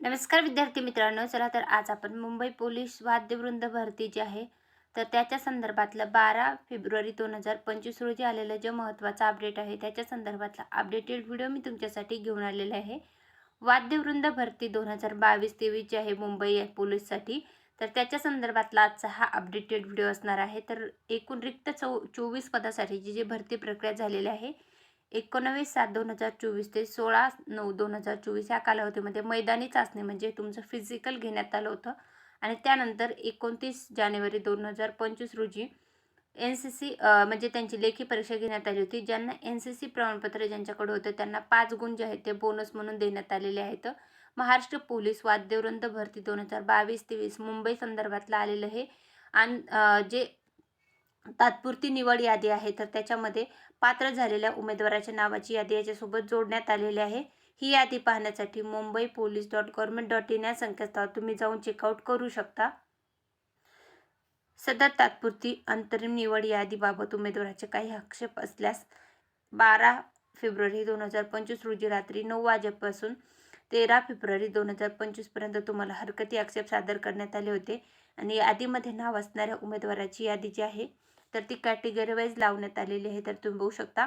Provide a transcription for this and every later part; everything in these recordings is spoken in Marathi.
नमस्कार विद्यार्थी मित्रांनो चला तर आज आपण मुंबई पोलीस वाद्यवृंद भरती जी आहे तर त्याच्या संदर्भातलं बारा फेब्रुवारी दोन हजार पंचवीस रोजी आलेलं जे महत्त्वाचं अपडेट आहे त्याच्या संदर्भातला अपडेटेड व्हिडिओ मी तुमच्यासाठी घेऊन आलेला आहे. वाद्यवृंद भरती दोन हजार बावीस तेवीस जी आहे मुंबई पोलीससाठी तर त्याच्या संदर्भातला आजचा हा अपडेटेड व्हिडिओ असणार आहे. तर एकूण रिक्त चौ चोवीस पदासाठी जी जी भरती प्रक्रिया झालेली आहे एकोणवीस सात दोन हजार चोवीस ते सोळा नऊ दोन हजार चोवीस या कालावधीमध्ये मैदानी चाचणी म्हणजे तुमचं फिजिकल घेण्यात आलं होतं. आणि त्यानंतर एकोणतीस जानेवारी दोन हजार पंचवीस रोजी एन सी सी म्हणजे त्यांची लेखी परीक्षा घेण्यात आली होती. ज्यांना एन सी सी प्रमाणपत्र ज्यांच्याकडे होतं त्यांना पाच गुण जे आहेत ते बोनस म्हणून देण्यात आलेले आहेत. महाराष्ट्र पोलीस वाद्यवृंद भरती दोन हजार बावीस तेवीस मुंबई संदर्भातलं आलेलं हे. आणि जे तात्पुरती निवड यादी आहे. तर त्याच्यामध्ये पात्र झालेल्या उमेदवाराच्या नावाची यादी याच्यासोबत जोडण्यात आलेली आहे. ही यादी पाहण्यासाठी Mumbai police dot government dot in या संकेतस्थळावर तुम्ही जाऊन चेकआउट करू शकता. सदर तात्पुरती अंतरिम निवड यादीबाबत उमेदवाराचे काही आक्षेप असल्यास बारा फेब्रुवारी दोन हजार पंचवीस रोजी रात्री नऊ वाजेपासून तेरा फेब्रुवारी दोन हजार पंचवीसपर्यंत तुम्हाला हरकती आक्षेप सादर करण्यात आले होते. आणि यादीमध्ये नाव असणाऱ्या उमेदवाराची यादी जी आहे तर ती कॅटेगरी वाईज लावण्यात आलेली आहे. तर तुम्ही बघू शकता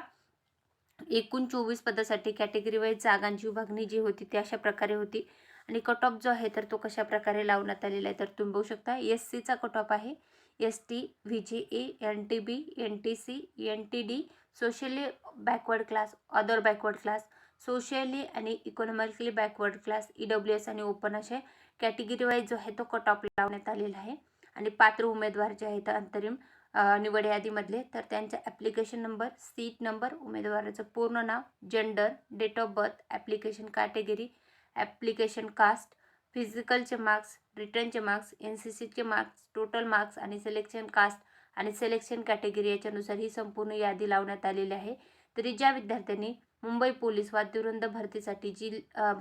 एकूण चोवीस पदासाठी कॅटेगरी वाईज जागांची विभागणी जी होती ती अशा प्रकारे होती. आणि कट ऑफ जो आहे तर तो कशा प्रकारे लावण्यात आलेला आहे तर तुम्ही बघू शकता. एस सीचा कट ऑफ आहे. S T V J A N T B N T C N T D socially backward class other backward class socially आणि economically backward class E W S आणि ओपन असे कॅटेगरी वाईज जो आहे तो कट ऑफ लावण्यात आलेला आहे. आणि पात्र उमेदवार जे आहेत अंतरिम निवड यादीमधले. तर त्यांचा ॲप्लिकेशन नंबर सीट नंबर उमेदवाराचं पूर्ण नाव gender date of birth application category application caste फिजिकलचे marks रिटर्नचे मार्क्स एन सी सीचे मार्क्स टोटल मार्क्स आणि सिलेक्शन कास्ट आणि सिलेक्शन कॅटेगरी याच्यानुसार ही संपूर्ण यादी लावण्यात आलेली आहे. तरी ज्या विद्यार्थ्यांनी मुंबई पोलीस वाद्यवृंद भरतीसाठी जी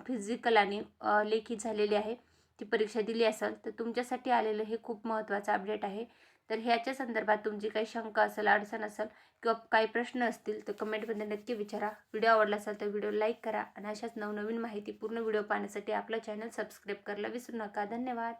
फिजिकल आणि लेखी झालेली आहे ती परीक्षा दिली असेल तर तुमच्यासाठी आलेलं हे खूप महत्त्वाचं अपडेट आहे. तर ह्याच्या संदर्भात तुमची काही शंका असेल अडचण असेल किंवा काही प्रश्न असतील तर कमेंटमध्ये नक्की विचारा. व्हिडिओ आवडला असेल तर व्हिडिओ लाईक करा. आणि अशाच नवनवीन माहिती पूर्ण व्हिडिओ पाहण्यासाठी आपलं चॅनल सबस्क्राईब करायला विसरू नका. धन्यवाद!